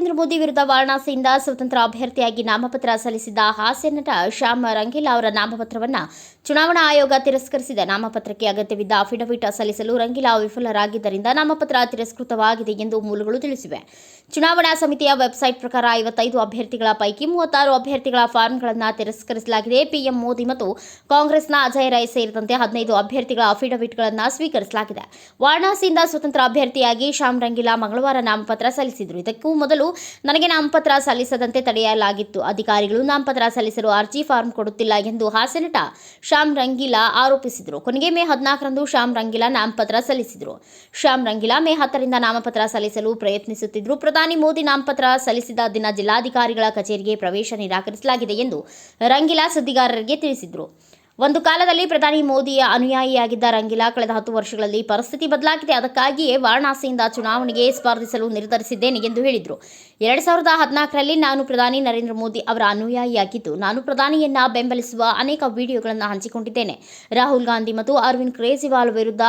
ಮೋದಿ ವಿರುದ್ಧ ವಾರಣಾಸಿಯಿಂದ ಸ್ವತಂತ್ರ ಅಭ್ಯರ್ಥಿಯಾಗಿ ನಾಮಪತ್ರ ಸಲ್ಲಿಸಿದ್ದ ಹಾಸ್ಯ ನಟ ಶ್ಯಾಮ್ ರಂಗೀಲಾ ಅವರ ನಾಮಪತ್ರವನ್ನು ಚುನಾವಣಾ ಆಯೋಗ ತಿರಸ್ಕರಿಸಿದೆ. ನಾಮಪತ್ರಕ್ಕೆ ಅಗತ್ಯವಿದ್ದ ಅಫಿಡವಿಟ್ ಸಲ್ಲಿಸಲು ರಂಗೀಲಾ ವಿಫಲರಾಗಿದ್ದರಿಂದ ನಾಮಪತ್ರ ತಿರಸ್ಕೃತವಾಗಿದೆ ಎಂದು ಮೂಲಗಳು ತಿಳಿಸಿವೆ. ಚುನಾವಣಾ ಸಮಿತಿಯ ವೆಬ್ಸೈಟ್ ಪ್ರಕಾರ ಐವತ್ತೈದು ಅಭ್ಯರ್ಥಿಗಳ ಪೈಕಿ ಮೂವತ್ತಾರು ಅಭ್ಯರ್ಥಿಗಳ ಫಾರ್ಮ್ಗಳನ್ನು ತಿರಸ್ಕರಿಸಲಾಗಿದೆ. ಪಿಎಂ ಮೋದಿ ಮತ್ತು ಕಾಂಗ್ರೆಸ್ನ ಅಜಯ್ ರೈ ಸೇರಿದಂತೆ ಹದಿನೈದು ಅಭ್ಯರ್ಥಿಗಳ ಅಫಿಡವಿಟ್ಗಳನ್ನು ಸ್ವೀಕರಿಸಲಾಗಿದೆ. ವಾರಣಾಸಿಯಿಂದ ಸ್ವತಂತ್ರ ಅಭ್ಯರ್ಥಿಯಾಗಿ ಶ್ಯಾಮ್ ರಂಗಿಲಾ ಮಂಗಳವಾರ ನಾಮಪತ್ರ ಸಲ್ಲಿಸಿದರು. ಇದಕ್ಕೂ ಮೊದಲು ನನಗೆ ನಾಮಪತ್ರ ಸಲ್ಲಿಸದಂತೆ ತಡೆಯಲಾಗಿತ್ತು. ಅಧಿಕಾರಿಗಳು ನಾಮಪತ್ರ ಸಲ್ಲಿಸಲು ಅರ್ಜಿ ಫಾರ್ಮ್ ಕೊಡುತ್ತಿಲ್ಲ ಎಂದು ಹಾಸ್ಯ ನಟ ಶ್ಯಾಮ್ ರಂಗೀಲಾ ಆರೋಪಿಸಿದರು. ಕೊನೆಗೆ ಮೇ ಹದಿನಾಲ್ಕರಂದು ಶ್ಯಾಮ್ ರಂಗೀಲಾ ನಾಮಪತ್ರ ಸಲ್ಲಿಸಿದರು. ಶ್ಯಾಮ್ ರಂಗೀಲಾ ಮೇ ಹತ್ತರಿಂದ ನಾಮಪತ್ರ ಸಲ್ಲಿಸಲು ಪ್ರಯತ್ನಿಸುತ್ತಿದ್ದರು ಪ್ರಧಾನಿ ಮೋದಿ ನಾಮಪತ್ರ ಸಲ್ಲಿಸಿದ ದಿನ ಜಿಲ್ಲಾಧಿಕಾರಿಗಳ ಕಚೇರಿಗೆ ಪ್ರವೇಶ ನಿರಾಕರಿಸಲಾಗಿದೆ ಎಂದು ರಂಗಿಲಾ ಸುದ್ದಿಗಾರರಿಗೆ ತಿಳಿಸಿದರು. ಒಂದು ಕಾಲದಲ್ಲಿ ಪ್ರಧಾನಿ ಮೋದಿಯ ಅನುಯಾಯಿಯಾಗಿದ್ದ ರಂಗಿಲಾ ಕಳೆದ ಹತ್ತು ವರ್ಷಗಳಲ್ಲಿ ಪರಿಸ್ಥಿತಿ ಬದಲಾಗಿದೆ. ಅದಕ್ಕಾಗಿಯೇ ವಾರಣಾಸಿಯಿಂದ ಚುನಾವಣೆಗೆ ಸ್ಪರ್ಧಿಸಲು ನಿರ್ಧರಿಸಿದ್ದೇನೆ ಎಂದು ಹೇಳಿದರು. ಎರಡು ಸಾವಿರದ ಹದಿನಾಲ್ಕರಲ್ಲಿ ನಾನು ಪ್ರಧಾನಿ ನರೇಂದ್ರ ಮೋದಿ ಅವರ ಅನುಯಾಯಿಯಾಗಿದ್ದು, ನಾನು ಪ್ರಧಾನಿಯನ್ನ ಬೆಂಬಲಿಸುವ ಅನೇಕ ವಿಡಿಯೋಗಳನ್ನು ಹಂಚಿಕೊಂಡಿದ್ದೇನೆ. ರಾಹುಲ್ ಗಾಂಧಿ ಮತ್ತು ಅರವಿಂದ್ ಕೇಜ್ರಿವಾಲ್ ವಿರುದ್ಧ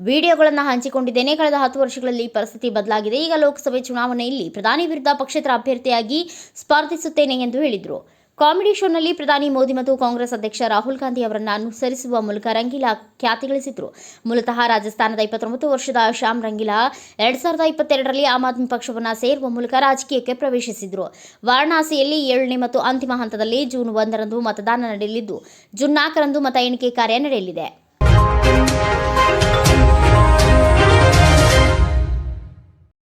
ವಿಡಿಯೋಗಳನ್ನು ಹಂಚಿಕೊಂಡಿದ್ದೇನೆ. ಕಳೆದ ಹತ್ತು ವರ್ಷಗಳಲ್ಲಿ ಪರಿಸ್ಥಿತಿ ಬದಲಾಗಿದೆ. ಈಗ ಲೋಕಸಭೆ ಚುನಾವಣೆಯಲ್ಲಿ ಪ್ರಧಾನಿ ವಿರುದ್ಧ ಪಕ್ಷೇತರ ಅಭ್ಯರ್ಥಿಯಾಗಿ ಸ್ಪರ್ಧಿಸುತ್ತೇನೆ ಎಂದು ಹೇಳಿದರು. ಕಾಮಿಡಿ ಶೋನಲ್ಲಿ ಪ್ರಧಾನಿ ಮೋದಿ ಮತ್ತು ಕಾಂಗ್ರೆಸ್ ಅಧ್ಯಕ್ಷ ರಾಹುಲ್ ಗಾಂಧಿ ಅವರನ್ನು ಅನುಸರಿಸುವ ಮೂಲಕ ರಂಗೀಲಾ ಖ್ಯಾತಿ ಗಳಿಸಿದ್ರು. ಮೂಲತಃ ರಾಜಸ್ಥಾನದ ಇಪ್ಪತ್ತೊಂಬತ್ತು ವರ್ಷದ ಶ್ಯಾಮ್ ರಂಗೀಲಾ ಎರಡ್ ಸಾವಿರದ ಇಪ್ಪತ್ತೆರಡರಲ್ಲಿ ಆಮ್ ಆದ್ಮಿ ಪಕ್ಷವನ್ನು ಸೇರುವ ಮೂಲಕ ರಾಜಕೀಯಕ್ಕೆ ಪ್ರವೇಶಿಸಿದ್ರು. ವಾರಣಾಸಿಯಲ್ಲಿ ಏಳನೇ ಮತ್ತು ಅಂತಿಮ ಹಂತದಲ್ಲಿ ಜೂನ್ ಒಂದರಂದು ಮತದಾನ ನಡೆಯಲಿದ್ದು, ಜೂನ್ ನಾಲ್ಕರಂದು ಮತ ಎಣಿಕೆ ಕಾರ್ಯ ನಡೆಯಲಿದೆ.